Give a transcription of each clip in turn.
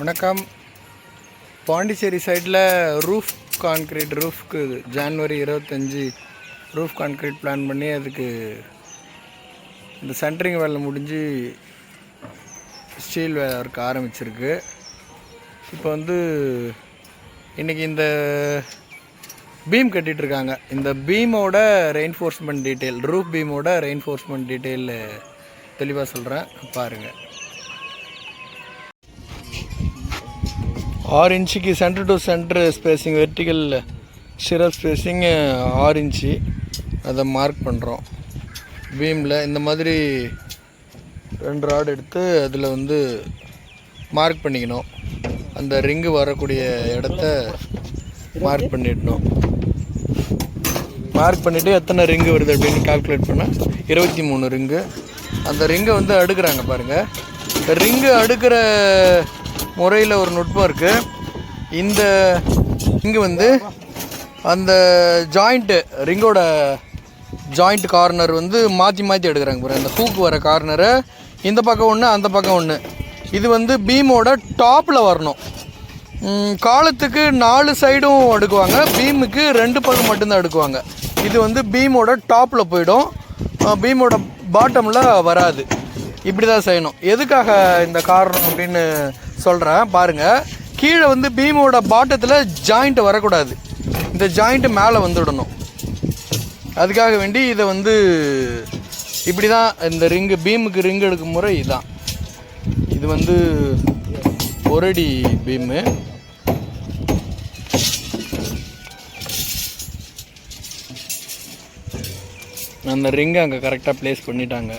வணக்கம். பாண்டிச்சேரி சைடில் roof concrete ரூஃப்க்கு ஜான்வரி இருபத்தஞ்சி. ரூஃப் கான்க்ரீட் பிளான் பண்ணி அதுக்கு இந்த சென்ட்ரிங் வேலை முடிஞ்சு ஸ்டீல் வேலை ஒர்க் ஆரம்பிச்சிருக்கு. இப்போ வந்து இன்றைக்கி இந்த பீம் கட்டிகிட்ருக்காங்க இருக்காங்க. இந்த பீமோட ரெயின்ஃபோர்ஸ்மெண்ட் டீட்டெயில் ரூஃப் பீமோட ரெயின்ஃபோர்ஸ்மெண்ட் டீட்டெயில் தெளிவாக சொல்கிறேன் பாருங்கள் ஆறு இன்ச்சுக்கு centre to centre spacing vertical stirrup spacing ஆறு இன்ச்சு. அதை மார்க் பண்ணுறோம் பீமில் இந்த மாதிரி ரெண்டு ராடு எடுத்து அதில் வந்து மார்க் பண்ணிக்கணும். அந்த ரிங்கு வரக்கூடிய இடத்த மார்க் பண்ணிடணும். மார்க் பண்ணிவிட்டு எத்தனை ரிங்கு வருது அப்படின்னு கால்குலேட் பண்ணால் இருபத்தி மூணு ரிங்கு அந்த ரிங்கை வந்து அடுக்கிறாங்க பாருங்கள் ரிங்கு அடுக்கிற முறையில் ஒரு நுட்பம் இருக்குது இந்த இங்கே வந்து அந்த ஜாயிண்ட்டு ரிங்கோட ஜாயிண்ட் கார்னர் வந்து மாற்றி மாற்றி எடுக்கிறாங்க பாருங்க அந்த ஹூக்கு வர கார்னரை இந்த பக்கம் ஒன்று அந்த பக்கம் ஒன்று இது வந்து பீமோட டாப்பில் வரணும். காலத்துக்கு நாலு சைடும் அடுக்குவாங்க. பீமுக்கு ரெண்டு பக்கம் மட்டும்தான் அடுக்குவாங்க. இது வந்து பீமோட டாப்பில் போயிடும். பீமோட பாட்டமில் வராது. இப்படி தான் செய்யணும். எதுக்காக இந்த காரணம் அப்படின்னு சொல்கிறேன் பாருங்கள் கீழே வந்து பீமோட பாட்டத்தில் ஜாயிண்ட் வரக்கூடாது. இந்த ஜாயிண்ட்டு மேலே வந்துடணும். அதுக்காக வேண்டி இதை வந்து இப்படி தான் இந்த ரிங்கு பீமுக்கு ரிங் எடுக்கும் முறை இதுதான் இது வந்து ஒரடி பீமு. அந்த ரிங்கை அங்கே கரெக்டாக ப்ளேஸ் பண்ணிட்டாங்க.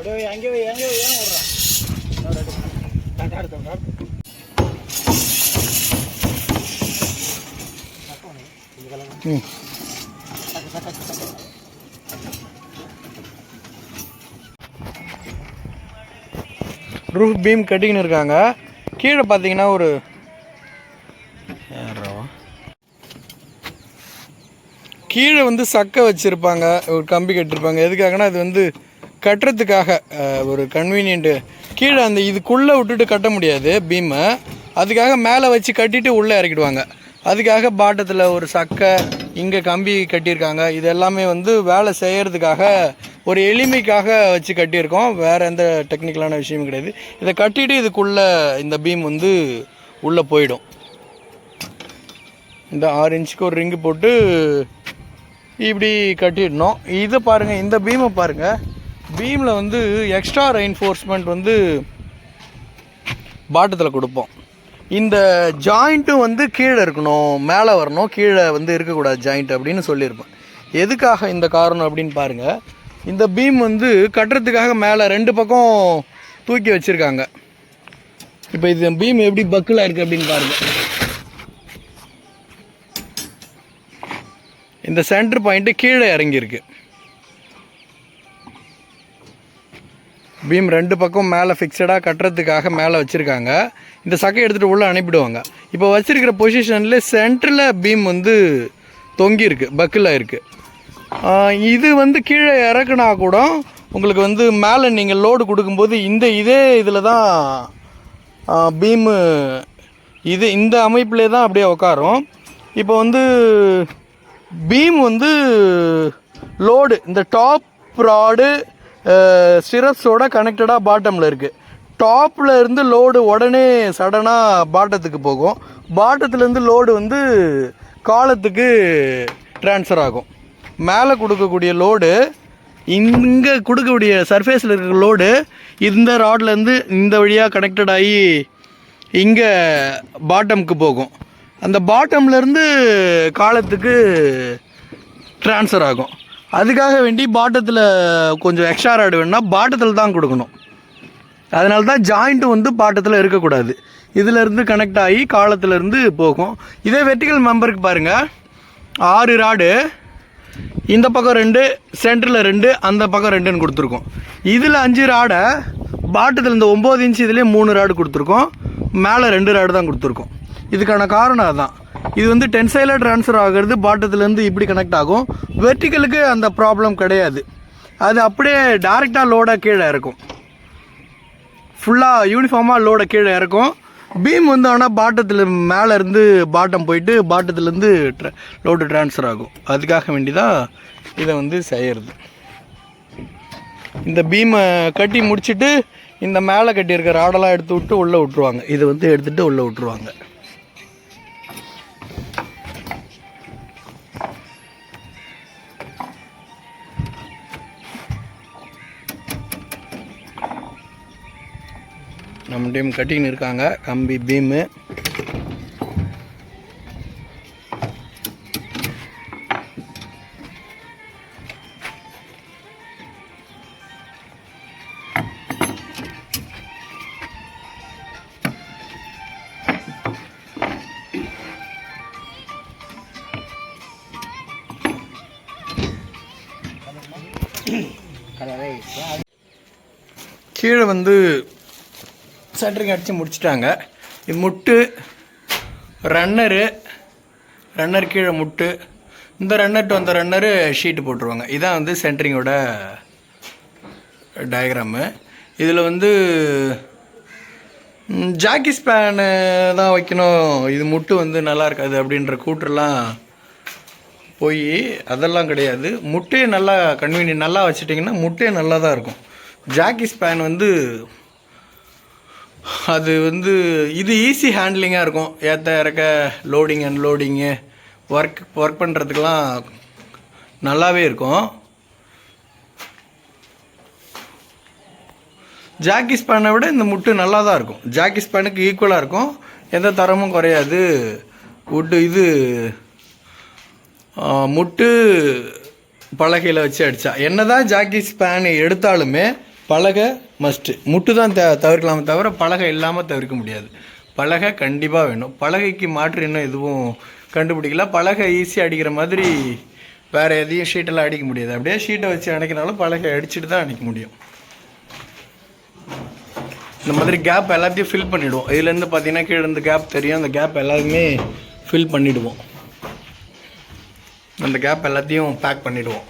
அப்படியே அங்கே போய் அங்கே போய் ஏன் விட்றான் ம். ரூஃப் பீம் கட்டிங்கன்னு இருக்காங்க. கீழே பார்த்தீங்கன்னா ஒரு? கீழே வந்து சக்கை வச்சுருப்பாங்க. ஒரு கம்பி கட்டிருப்பாங்க. எதுக்காகனா அது வந்து கட்டுறதுக்காக ஒரு கன்வீனியன்ட்டு கீழே அந்த இதுக்குள்ளே விட்டுட்டு கட்ட முடியாது பீமை. அதுக்காக மேலே வச்சு கட்டிட்டு உள்ளே இறக்கிடுவாங்க. அதுக்காக பாட்டத்தில் ஒரு சக்கை இங்கே கம்பி கட்டியிருக்காங்க. இது எல்லாமே வந்து வேலை செய்கிறதுக்காக ஒரு எளிமைக்காக வச்சு கட்டியிருக்கோம். வேறு எந்த டெக்னிக்கலான விஷயமும் கிடையாது. இதை கட்டிட்டு இதுக்குள்ளே இந்த பீம் வந்து உள்ளே போயிடும். இந்த ஆறு இன்ச்சுக்கு ஒரு ரிங்கு போட்டு இப்படி கட்டிடணும். இதை பாருங்கள் இந்த பீமை பாருங்கள் பீமில் வந்து எக்ஸ்ட்ரா ரெயின்ஃபோர்ஸ்மெண்ட் வந்து பாட்டத்தில் கொடுப்போம். இந்த ஜாயிண்ட்டும் வந்து கீழே இருக்கணும் மேலே வரணும் கீழே வந்து இருக்கக்கூடாது ஜாயிண்ட் அப்படின்னு சொல்லியிருப்பேன் எதுக்காக இந்த காரணம் அப்படின்னு பாருங்கள் இந்த பீம் வந்து கட்டுறதுக்காக மேலே ரெண்டு பக்கம் தூக்கி வச்சுருக்காங்க. இப்போ இது பீம் எப்படி பக்கில் இருக்குது அப்படின்னு பாருங்கள் இந்த சென்டர் பாயிண்ட்டு கீழே இறங்கியிருக்கு. பீம் ரெண்டு பக்கம் மேலே ஃபிக்ஸடாக கட்டுறதுக்காக மேலே வச்சுருக்காங்க. இந்த சக்கை எடுத்துகிட்டு உள்ளே அனுப்பிடுவாங்க. இப்போ வச்சுருக்கிற பொசிஷனில் சென்டரில் பீம் வந்து தொங்கியிருக்கு பக்கில் இருக்குது இது வந்து கீழே இறக்குனா கூட உங்களுக்கு வந்து மேலே நீங்கள் லோடு கொடுக்கும்போது இந்த இதே இதில் தான் பீமு இது இந்த அமைப்பிலே தான் அப்படியே உட்காரும் இப்போ வந்து பீம் வந்து லோடு இந்த டாப் ராடு ஸ்டிரப்ஸோட கனெக்டடாக பாட்டமில் இருக்குது டாப்பில் இருந்து லோடு உடனே சடனாக பாட்டத்துக்கு போகும். பாட்டத்துலேருந்து லோடு வந்து காலத்துக்கு ட்ரான்ஸ்ஃபர் ஆகும். மேலே கொடுக்கக்கூடிய லோடு இங்கே கொடுக்கக்கூடிய சர்ஃபேஸில் இருக்கிற லோடு இந்த ராட்லேருந்து இந்த வழியாக கனெக்டட் ஆகி இங்கே பாட்டமுக்கு போகும். அந்த பாட்டம்லேருந்து காலத்துக்கு ட்ரான்ஸ்ஃபர் ஆகும். அதுக்காக வேண்டி பாட்டத்தில் கொஞ்சம் எக்ஸ்ட்ரா ராடு வேணும்னா பாட்டத்தில் தான் கொடுக்கணும். அதனால தான் ஜாயிண்ட்டு வந்து பாட்டத்தில் இருக்கக்கூடாது. இதிலேருந்து கனெக்ட் ஆகி காலத்துலேருந்து போகும். இதே வெர்டிக்கல் மெம்பருக்கு பாருங்கள் ஆறு ராடு இந்த பக்கம் ரெண்டு சென்டரில் ரெண்டு அந்த பக்கம் ரெண்டுன்னு கொடுத்துருக்கோம். இதில் அஞ்சு ராடை பாட்டத்தில் இந்த ஒம்பது இன்ச்சு இதுலேயே மூணு ராடு கொடுத்துருக்கோம். மேலே ரெண்டு ராடு தான் கொடுத்துருக்கோம். இதுக்கான காரணம் அதுதான் இது வந்து டென்சைலாக ட்ரான்ஸ்ஃபர் ஆகிறது பாட்டத்துலேருந்து இப்படி கனெக்ட் ஆகும். வெர்டிக்கலுக்கு அந்த ப்ராப்ளம் கிடையாது. அது அப்படியே டைரெக்டாக லோடாக கீழே இருக்கும் ஃபுல்லாக யூனிஃபார்மாக லோடை கீழே இறக்கும். பீம் வந்து ஆனால் பாட்டத்தில் மேலே இருந்து பாட்டம் போயிட்டு பாட்டத்துலேருந்து ட்ர லோடு ட்ரான்ஸ்ஃபர் ஆகும். அதுக்காக வேண்டி தான் இதை வந்து செய்கிறது இந்த பீமை கட்டி முடிச்சுட்டு இந்த மேலே கட்டியிருக்க ராடெல்லாம் எடுத்து விட்டு உள்ளே விட்ருவாங்க இதை வந்து எடுத்துகிட்டு உள்ளே விட்ருவாங்க நம்ம டீம் கட்டின்னு இருக்காங்க. கம்பி பீமு கீழே வந்து சென்டரிங் அடித்து முடிச்சிட்டாங்க. இது முட்டு ரன்னரு ரன்னர் கீழே முட்டு. இந்த ரன்னர் டு அந்த ரன்னரு ஷீட்டு போட்டுருவாங்க. இதான் வந்து சென்டரிங்கோட டயக்ராமு இதில் வந்து ஜாக்கி ஸ்பேனு தான் வைக்கணும். இது முட்டு வந்து நல்லா இருக்காது அப்படின்ற கூட்டுலாம் போய் அதெல்லாம் கிடையாது. முட்டையை நல்லா கன்வீனியன் நல்லா வச்சுட்டிங்கன்னா முட்டையே நல்லா தான் இருக்கும். ஜாக்கி ஸ்பேன் வந்து அது வந்து இது ஈஸி ஹேண்ட்லிங்காக இருக்கும். ஏற்ற இறக்க loading and loading work work பண்ணுறதுக்கெலாம் நல்லாவே இருக்கும். ஜாக்கி ஸ்பேனை விட இந்த முட்டு நல்லா தான் இருக்கும். ஜாக்கி ஸ்பேனுக்கு ஈக்குவலாக இருக்கும். எந்த தரமும் குறையாது. உட்டு இது முட்டு பலகையில் வச்சு அடித்தா என்ன தான் ஜாக்கி ஸ்பேன் எடுத்தாலுமே பலகை மஸ்ட்டு முட்டு தான் த தவிர்க்கலாமே தவிர பலகை இல்லாமல் தவிர்க்க முடியாது. பலகை கண்டிப்பாக வேணும். பலகைக்கு மாற்று இன்னும் எதுவும் கண்டுபிடிக்கல. பலகை ஈஸியாக அடிக்கிற மாதிரி வேறு எதையும் ஷீட்டெல்லாம் அடிக்க முடியாது. அப்படியே ஷீட்டை வச்சு அணைக்கினாலும் பலகை அடிச்சுட்டு தான் அணைக்க முடியும். இந்த மாதிரி கேப் எல்லாத்தையும் ஃபில் பண்ணிவிடுவோம் இதுலேருந்து பார்த்தீங்கன்னா கீழே இருந்து கேப் தெரியும். அந்த கேப் எல்லாத்தையுமே ஃபில் பண்ணிவிடுவோம் அந்த கேப் எல்லாத்தையும் பேக் பண்ணிவிடுவோம்